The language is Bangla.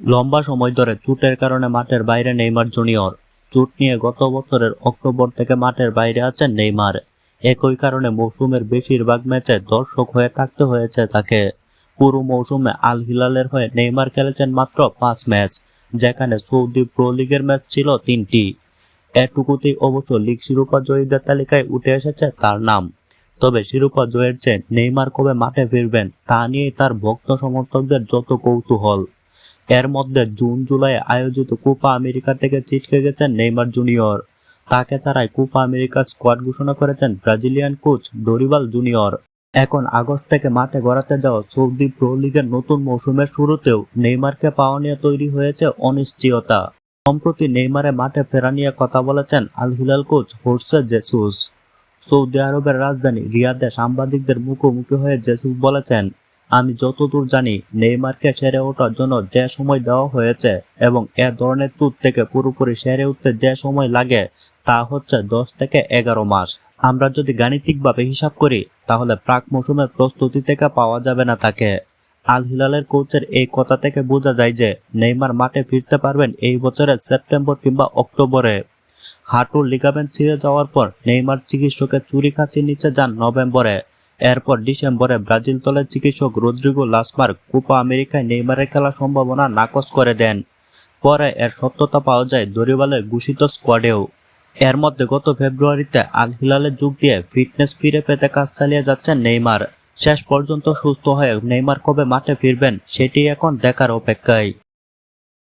লম্বা সময় ধরে চোটের কারণে মাঠের বাইরে নেইমার জুনিয়র। চোট নিয়ে গত বছরের অক্টোবর থেকে মাঠের বাইরে আছেন নেইমার। একই কারণে মৌসুমের বেশিরভাগ ম্যাচে দর্শক হয়ে থাকতে হয়েছে তাকে। পুরো মৌসুমে আল হিলালের হয়ে নেইমার খেলেছেন মাত্র পাঁচ ম্যাচ, যেখানে সৌদি প্রো লিগের ম্যাচ ছিল তিনটি। এটুকুতেই অবশ্য লিগ শিরোপা জয়ীদের তালিকায় উঠে এসেছে তার নাম। তবে শিরোপা জয়ের চেয়ে নেইমার কবে মাঠে ফিরবেন তা নিয়েই তার ভক্ত সমর্থকদের যত কৌতূহল। এর মধ্যে জুন, জুলাই আয়োজিত কোপা আমেরিকা থেকে ছিটকে গেছেন নেইমার জুনিয়র। তাকে ছাড়াই কোপা আমেরিকা স্কোয়াড ঘোষণা করেছেন ব্রাজিলিয়ান কোচ ডরিবাল জুনিয়র। এখন আগস্ট থেকে মাঠে গড়াতে যাওয়া সৌদি প্রো লিগের নতুন মৌসুমের শুরুতেও নেইমারকে পাওয়া নিয়ে তৈরি হয়েছে অনিশ্চয়তা। সম্প্রতি নেইমারে মাঠে ফেরা নিয়ে কথা বলেছেন Al Hilal coach Jorge Jesus. Saudi আরবের রাজধানী রিয়াদে সাংবাদিকদের মুখোমুখি হয়ে জেসুস বলেছেন আমি যতদূর জানি, নেইমারকে সেরে ওঠার জন্য যে সময় দেওয়া হয়েছে এবং এ ধরনের চুট থেকে পুরোপুরি সেরে উঠতে যে সময় লাগে, তা হচ্ছে দশ থেকে এগারো মাস। আমরা যদি গাণিতিকভাবে হিসাব করি, তাহলে প্রাক মৌসুমের প্রস্তুতি থেকে পাওয়া যাবে না তাকে। আল হিলালের কোচের এই কথা থেকে বোঝা যায় যে, নেইমার মাঠে ফিরতে পারবেন এই বছরের সেপ্টেম্বর কিংবা অক্টোবরে। হাঁটুর লিগামেন্ট ছিঁড়ে যাওয়ার পর নেইমার চিকিৎসকের চুরি কাছির নিচে যান নভেম্বরে। এরপর ডিসেম্বরে ব্রাজিল দলের চিকিৎসক রদ্রিগো লাসমার কোপা আমেরিকায় নেইমারের খেলার সম্ভাবনা নাকচ করে দেন। পরে এর সত্যতা পাওয়া যায় দরিবালের ঘোষিত স্কোয়াডেও। এর মধ্যে গত ফেব্রুয়ারিতে আল হিলালে যোগ দিয়ে ফিটনেস ফিরে পেতে কাজ চালিয়ে যাচ্ছেন নেইমার। শেষ পর্যন্ত সুস্থ হয়ে নেইমার কবে মাঠে ফিরবেন, সেটি এখন দেখার অপেক্ষায়।